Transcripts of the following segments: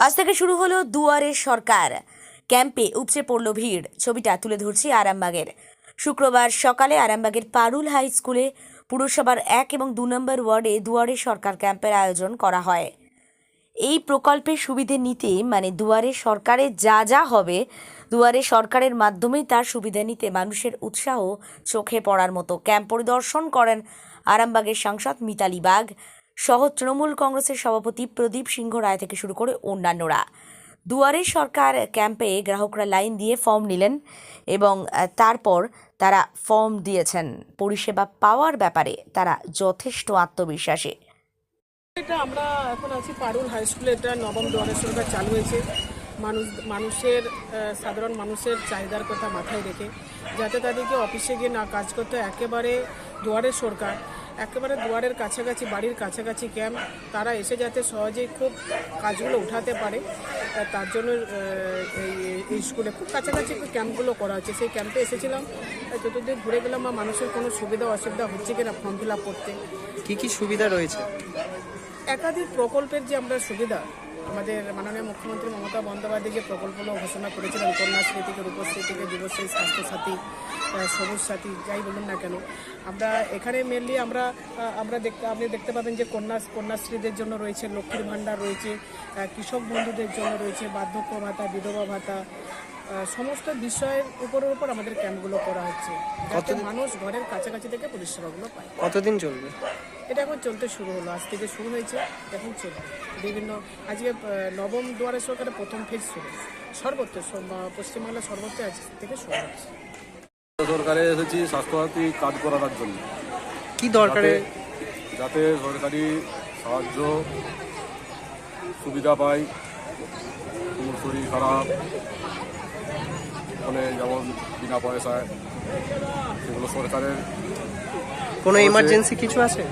আজ থেকে শুরু হলো দুয়ারে সরকার। ক্যাম্পে উপচে পড়ল ভিড়। ছবিটা তুলে ধরছি আরামবাগের। শুক্রবার সকালে আরামবাগের পারুল হাই স্কুলে পুরসভার এক এবং দু নম্বর ওয়ার্ডে দুয়ারে সরকার ক্যাম্পের আয়োজন করা হয়। এই প্রকল্পের সুবিধে নিতে মানে দুয়ারে সরকারে যা যা হবে, দুয়ারে সরকারের মাধ্যমেই তার সুবিধা নিতে মানুষের উৎসাহ চোখে পড়ার মতো ক্যাম্প পরিদর্শন করেন আরামবাগের সাংসদ মিতালি বাগ। সহ তৃণমূল কংগ্রেসের সভাপতি প্রদীপ সিংহ রায় থেকে শুরু করে অন্যান্যরা। দুয়ারে সরকার ক্যাম্পে গ্রাহকরা লাইন দিয়ে ফর্ম নিলেন এবং তারপর তারা ফর্ম দিয়েছেন। পরিষেবা পাওয়ার ব্যাপারে তারা যথেষ্ট আত্মবিশ্বাসী। এটা আমরা এখন আছি পারুল হাই স্কুলে। এটা নবম দুয়ারের সরকার চালু হয়েছে। মানুষ, মানুষের সাধারণ মানুষের চাহিদার কথা মাথায় রেখে। যাতে তাদেরকে অফিসে গিয়ে না কাজ করতে একেবারে দুয়ারে সরকার একেবারে দুয়ারের কাছাকাছি বাড়ির কাছাকাছি ক্যাম্প তারা এসে যাতে সহজেই খুব কাজগুলো উঠাতে পারে তার জন্য এই- এই স্কুলে খুব কাছাকাছি ক্যাম্পগুলো করা হচ্ছে। সেই ক্যাম্পে এসেছিলাম। যতদিন ঘুরে গেলাম বা মানুষের কোনো সুবিধা অসুবিধা হচ্ছে কিনা ফর্ম ফিল আপ করতে। কী কী সুবিধা রয়েছে? একাধিক প্রকল্পের যে আমরা সুবিধা আমাদের মাননীয় মুখ্যমন্ত্রী মমতা বন্দ্যোপাধ্যায় যে প্রকল্পগুলো ঘোষণা করেছিলেন কন্যাশ্রী থেকে রূপশ্রী থেকে যুবশ্রী স্বাস্থ্যসাথী সবুজ সাথী যাই বলুন না কেন। আমরা এখানে মেনলি আমরা আমরা দেখতে আপনি দেখতে পাবেন যে কন্যা কন্যাশ্রীদের জন্য রয়েছে লক্ষ্মীর ভাণ্ডার রয়েছে কৃষক বন্ধুদের জন্য রয়েছে বার্ধক্য ভাতা বিধবা ভাতা সমস্ত বিষয়ের উপরের উপর আমাদের ক্যাম্পগুলো করা হচ্ছে। যাতে মানুষ ঘরের কাছাকাছি থেকে পরিষেবাগুলো পায়। কতদিন চলবে? এটা এখন চলতে শুরু হলো। আজ থেকে শুরু হয়েছে এখন চলবে। বিভিন্ন আজকে নবম দুয়ারে সরকারের প্রথম ফেজ শুরু। সর্বত্র পশ্চিমবাংলার সর্বত্র আজ থেকে শুরু হচ্ছে। সরকারে এসেছি স্বাস্থ্যসাথী কার্ড করানোর জন্য। কি দরকারে? যাতে- সরকারি সাহায্য সুবিধা পায় কোনো শরীর খারাপ হলে যেমন বিনা পয়সায় সেগুলো সরকারের কোনো ইমার্জেন্সি কিছু আছে?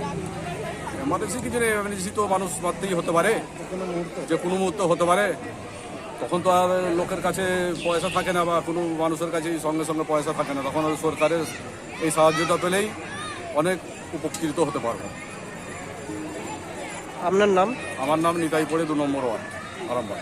এমার্জেন্সি কিছু নেই এমার্জেন্সি তো মানুষ মাত্রেই হতে পারে? যে কোনো মুহূর্ত হতে পারে। তখন তো আর লোকের কাছে পয়সা থাকে না বা কোনো মানুষের কাছে সঙ্গে সঙ্গে পয়সা থাকে না। তখন সরকারের এই সাহায্যটা পেলেই অনেক উপকৃত হতে পারব। আপনার নাম? আমার নাম নিতাই পড়ে দু নম্বর ওয়ার্ড আরামবাগ।